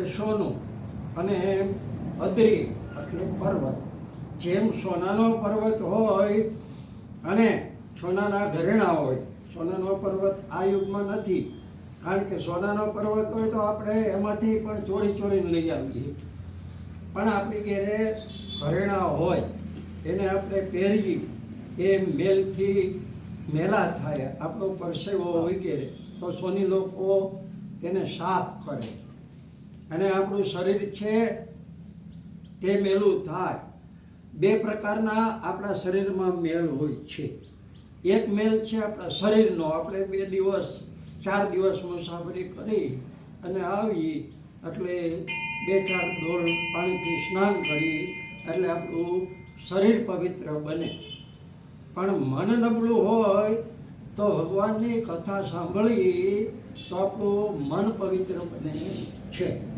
એટલે સોનું અને અદ્રી, એટલે પર્વત. જેમ સોનાનો પર્વત હોય અને સોનાના ઘરેણા હોય. સોનાનો પર્વત આ યુગમાં નથી. કારણ કે સોનાનો પર્વત હોય તો આપણે એમાંથી પણ ચોરી ચોરીને લઈ આવીએ. પણ આપણી ઘેરે ઘરેણા હોય, એને આપણે પહેરી એ મેલથી મેલા થાય, આપણો પરસેવો વગેરે તો સોની લોકો તેને સાફ કરે. અને આપણું શરીર છે તે મેલું થાય. બે પ્રકારના આપણા શરીરમાં મેલ હોય છે. એક મેલ છે આપણા શરીરનો. આપણે બે દિવસ, ચાર દિવસ મુસાફરી કરી અને આવી એટલે બે ચાર ડોલ પાણીથી સ્નાન કરી એટલે આપણું શરીર પવિત્ર બને. પણ મન નબળું હોય તો ભગવાનની કથા સાંભળી તો આપણું મન પવિત્ર બને છે.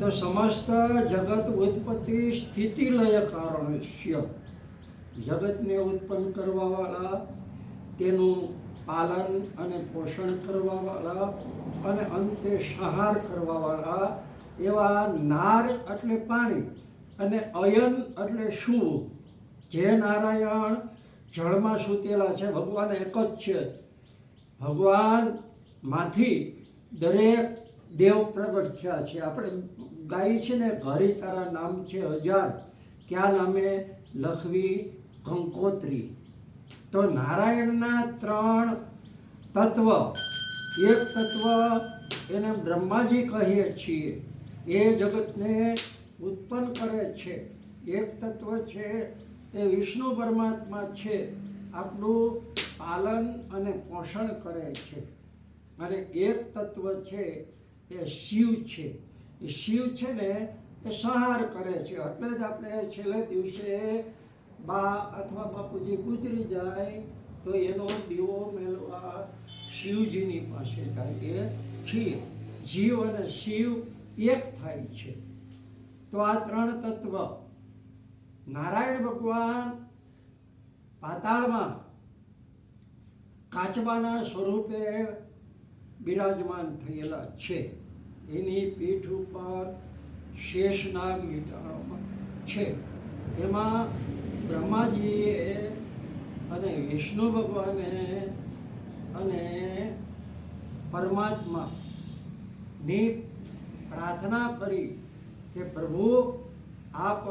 તો સમસ્ત જગત ઉત્પત્તિ સ્થિતિ લય છે જગતને ઉત્પન્ન કરવાવાળા, તેનું પાલન અને પોષણ કરવાવાળા અને અંતે સંહાર કરવાવાળા એવા નાર એટલે પાણી અને અયન એટલે શું જે નારાયણ જળમાં સૂતેલા છે, ભગવાન એક જ છે. ભગવાનમાંથી દરેક દેવ પ્રગટ થયા છે. આપણે ગાઈ છે ને, ઘરી તારા નામ છે હજાર, ક્યાં નામે લખવી કંકોત્રી તો નારાયણના ત્રણ તત્વ, એક તત્વ એને બ્રહ્માજી કહીએ છીએ. એ જગતને ઉત્પન્ન કરે છે. એક તત્વ છે, એ વિષ્ણુ પરમાત્મા છે. આપણું પાલન અને પોષણ કરે છે. અને એક તત્વ છે એ શિવ છે. એ શિવ છે ને એ સંહાર કરે છે. એટલે જ આપણે છેલ્લે દિવસે બા અથવા બાપુજી ગુજરી જાય તો એનો દીવો મેળવા શિવજીની પાસે કે છીએ. જીવ અને શિવ એક થાય છે. તો આ ત્રણ તત્વ નારાયણ ભગવાન પાતાળમાં કાચબાના સ્વરૂપે બિરાજમાન થયેલા છે. એની પીઠ ઉપર શેષનાગ વીંટાળવામાં છે. એમાં બ્રહ્માજીએ અને વિષ્ણુ ભગવાને અને પરમાત્માની પ્રાર્થના કરી કે પ્રભુ, આપ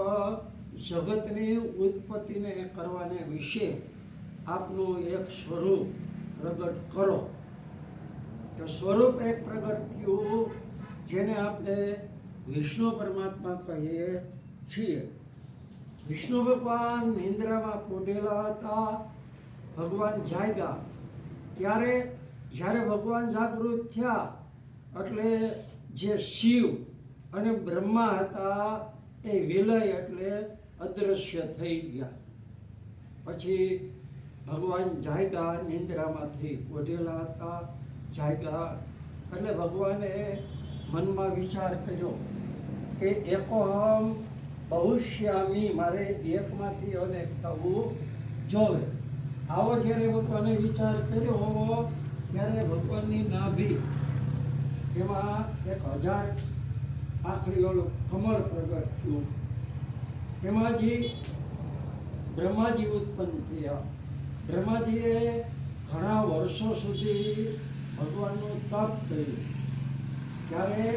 જગતની ઉત્પત્તિને કરવાને વિશે આપનું એક સ્વરૂપ પ્રગટ કરો. તો સ્વરૂપ એક પ્રગટ થયું, જેને આપણે વિષ્ણુ પરમાત્મા કહીએ છીએ. વિષ્ણુ ભગવાન નિંદ્રામાં પોઢેલા હતા, ભગવાન જાગ્યા. ત્યારે જ્યારે ભગવાન જાગૃત થયા, એટલે જે શિવ અને બ્રહ્મા હતા, એ વિલય એટલે અદૃશ્ય થઈ ગયા. પછી ભગવાન જાગ્યા, નિંદ્રામાંથી ઓઢેલા હતા જાગ્યા એટલે ભગવાને મનમાં વિચાર કર્યો કે એકોહમ બહુશ્યામી, મારે એકમાંથી અનેક થવું જોવે. આવો જ્યારે ભગવાને વિચાર કર્યો, ત્યારે ભગવાનની નાભી, એમાં એક હજાર આખરીઓનું કમળ પ્રગટ થયું. એમાંથી બ્રહ્માજી ઉત્પન્ન થયા. બ્રહ્માજીએ ઘણા વર્ષો સુધી ભગવાનનું તપ કર્યું. ત્યારે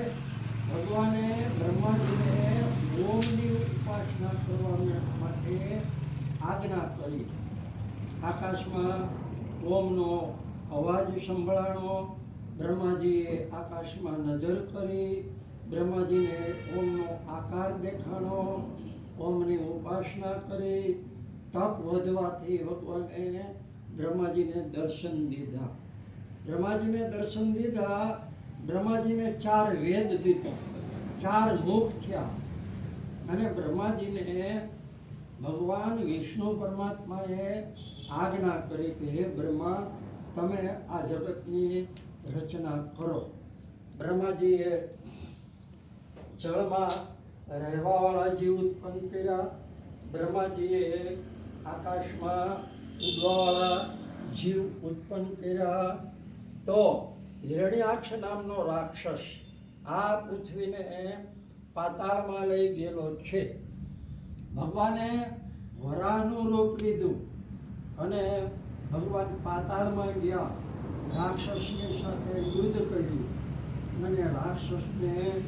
ભગવાને બ્રહ્માજીને ઓમની ઉપાસના કરવા માટે આજ્ઞા કરી. આકાશમાં ઓમનો અવાજ સંભળાણો, બ્રહ્માજીએ આકાશમાં નજર કરી, બ્રહ્માજીને ઓમનો આકાર દેખાણો, ઓમની ઉપાસના કરી, તપ વધવાથી ભગવાને બ્રહ્માજીને દર્શન દીધા. બ્રહ્માજીને દર્શન દીધા. બ્રહ્માજીને ચાર વેદ દીધા. ચાર મુખ થયા. અને બ્રહ્માજીને ભગવાન વિષ્ણુ પરમાત્માએ આજ્ઞા કરી કે, હે બ્રહ્મા, તમે આ જગતની રચના કરો. બ્રહ્માજીએ જળમાં રહેવાવાળા જીવ ઉત્પન્ન કર્યા. બ્રહ્માજીએ આકાશમાં ઉડવાવાળા જીવ ઉત્પન્ન કર્યા. તો હિરણ્યાક્ષ નામનો રાક્ષસ આ પૃથ્વીને પાતાળમાં લઈ ગયેલો છે. ભગવાને વરાહનું રૂપ લીધું અને ભગવાન પાતાળમાં ગયા. રાક્ષસની સાથે યુદ્ધ કર્યું અને રાક્ષસને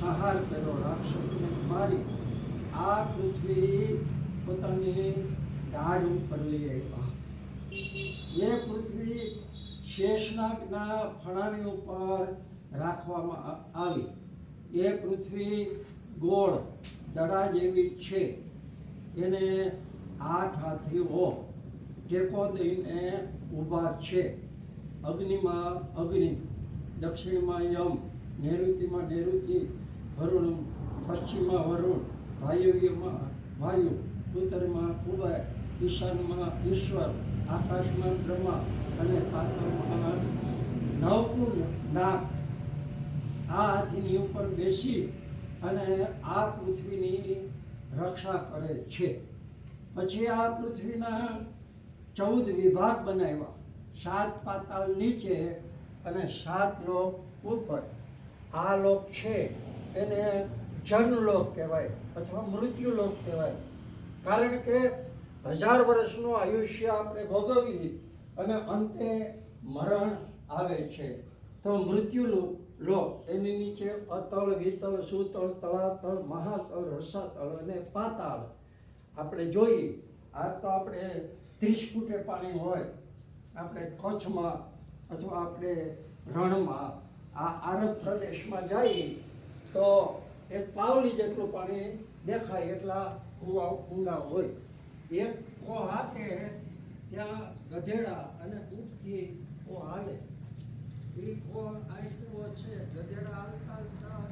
સંહાર કર્યો. રાક્ષસને મારી. આ પૃથ્વી પોતાની દાઢ ઉપર લઈ આવ્યા. એ પૃથ્વી શેષનાગના ફણાની ઉપર રાખવામાં આવી. એ પૃથ્વી ગોળ દડા જેવી છે. એને આઠ હાથીઓ ટેકો દઈને ઊભા છે. અગ્નિમાં અગ્નિ, દક્ષિણમાં યમ નૈઋતિમાં નૈઋતિ વરુણ પશ્ચિમમાં વરુણ, વાયવ્યમાં વાયુ, ઉત્તરમાં કુબેર ઈશાનમાં ઈશ્વર, આકાશમાં બ્રહ્મા અને નવપૂર્ણ નાગ આ હાથીની ઉપર બેસી અને આ પૃથ્વીની રક્ષા કરે છે. પછી આ પૃથ્વીના ચૌદ વિભાગ બનાવ્યા. સાત પાતાળ નીચે અને સાત લોક ઉપર. આ લોક છે એને જનલોક કહેવાય અથવા મૃત્યુલોક કહેવાય. કારણ કે હજાર વર્ષનું આયુષ્ય આપણે ભોગવીએ અને અંતે મરણ આવે છે. તો મૃત્યુ લોક એની નીચે અતળ, વિતળ, સુતળ, તળાતળ, મહાતળ, રસાતળ અને પાતાળ. આપણે જોઈએ, આ તો આપણે ત્રીસ ફૂટે પાણી હોય. આપણે કચ્છમાં અથવા આપણે રણમાં, આ આરબ પ્રદેશમાં જઈએ તો એક પાવલી જેટલું પાણી દેખાય એટલા કુવા ઊંડા હોય. એક કો હાથે ત્યાં ગધેડા અને ઊંટથી કો હાલે. એ કો આ છે? ગધેડા હાલતા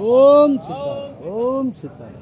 엄청 좋다. 엄청 좋다.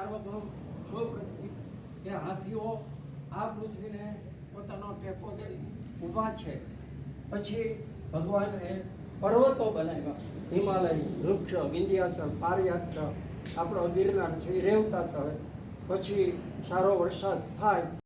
સાર્વભૌમ, સૌપ્રતિમ કે હાથીઓ આ પૃથ્વીને પોતાનો ટેકો દઈ ઊભા છે. પછી ભગવાને પર્વતો બનાવ્યા. હિમાલય વૃક્ષ વિંધ્યાચલ પારિયાત્ર આપણો ગિરનાર છે એ રેવતા ચડે પછી સારો વરસાદ થાય.